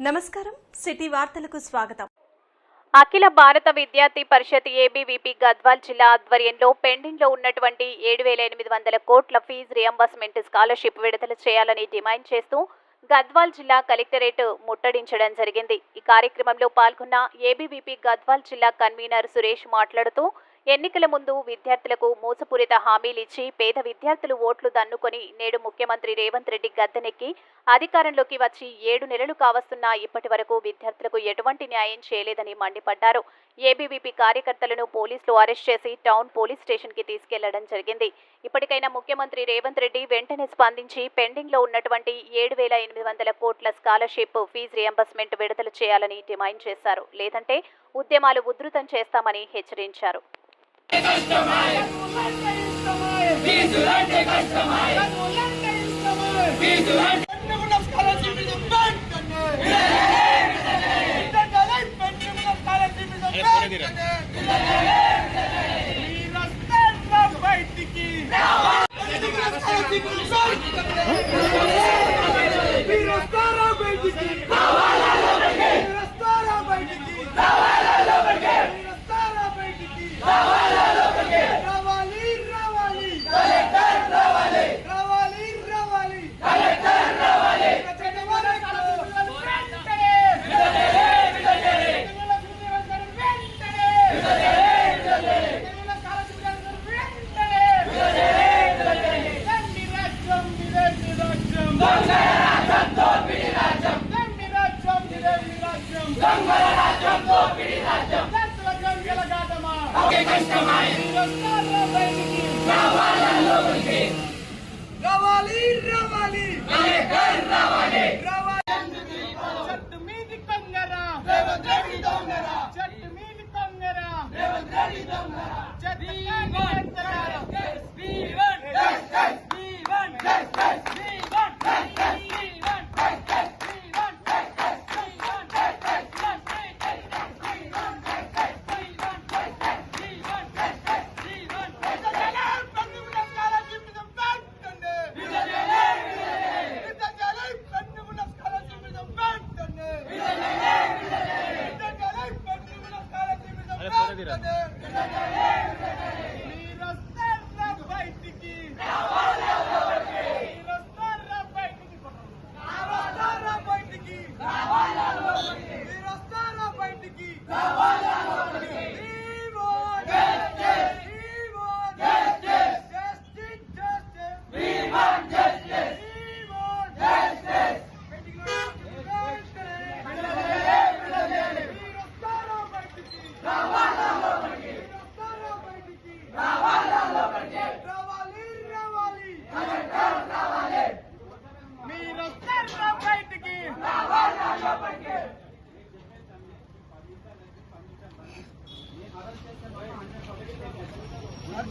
నమస్కారం. సిటీ వార్తలకు స్వాగతం. అఖిల భారత విద్యార్థి పరిషత్ ఏబీవీపీ గద్వాల్ జిల్లా ఆధ్వర్యంలో పెండింగ్లో ఉన్నటువంటి ఏడు వేల ఎనిమిది వందల కోట్ల ఫీజు రియంబర్స్మెంట్ స్కాలర్షిప్ విడుదల చేయాలని డిమాండ్ చేస్తూ గద్వాల్ జిల్లా కలెక్టరేట్ ముట్టడించడం జరిగింది. ఈ కార్యక్రమంలో పాల్గొన్న ఏబీవీపీ గద్వాల్ జిల్లా కన్వీనర్ సురేష్ మాట్లాడుతూ ఎన్నికల ముందు విద్యార్థులకు మోసపూరిత హామీలిచ్చి పేద విద్యార్థులు ఓట్లు దన్నుకొని నేడు ముఖ్యమంత్రి రేవంత్ రెడ్డి గద్దెనెక్కి అధికారంలోకి వచ్చి ఏడు నెలలు కావస్తున్నా ఇప్పటి వరకు విద్యార్థులకు ఎటువంటి న్యాయం చేయలేదని మండిపడ్డారు. ఏబీవీపీ కార్యకర్తలను పోలీసులు అరెస్ట్ చేసి టౌన్ పోలీస్ స్టేషన్కి తీసుకెళ్ళడం జరిగింది. ఇప్పటికైనా ముఖ్యమంత్రి రేవంత్ రెడ్డి వెంటనే స్పందించి పెండింగ్లో ఉన్నటువంటి ఏడు వేల ఎనిమిది వందల కోట్ల స్కాలర్షిప్ ఫీజు రియంబర్స్మెంట్ విడుదల చేయాలని డిమాండ్ చేశారు. లేదంటే ఉద్యమాలు ఉధృతం చేస్తామని హెచ్చరించారు. రావాలి రావాలి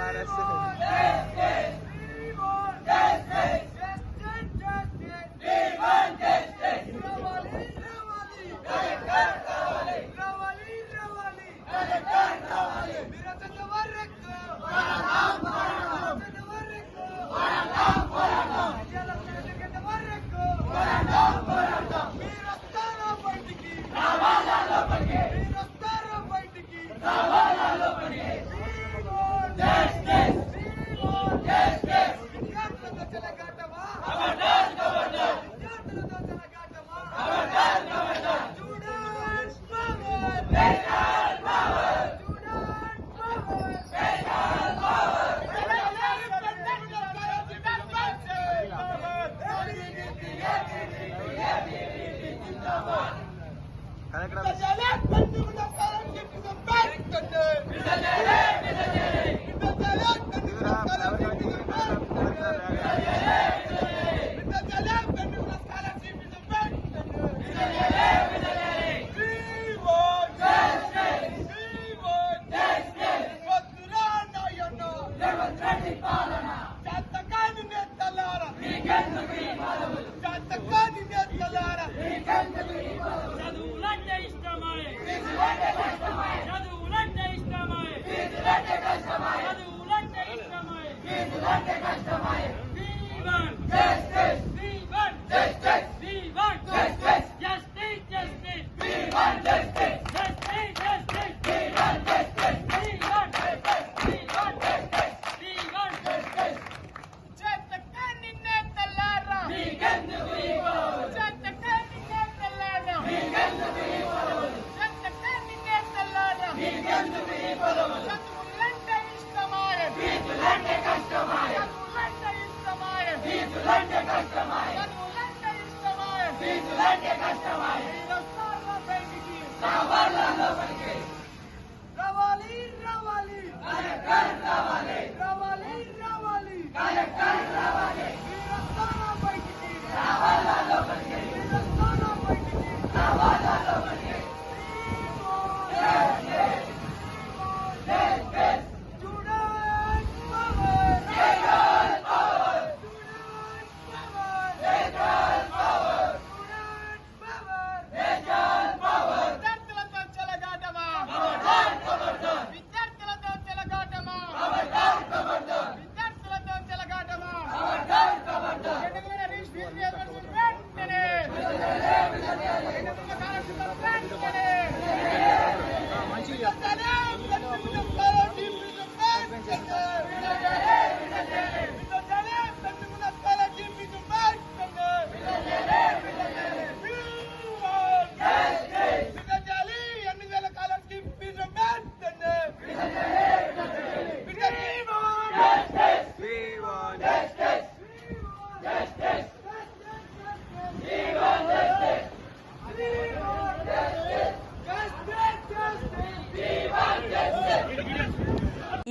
para sa Obrigado. Biz ülke kaçtamayız. Dostlarla sevgilim. Savaş.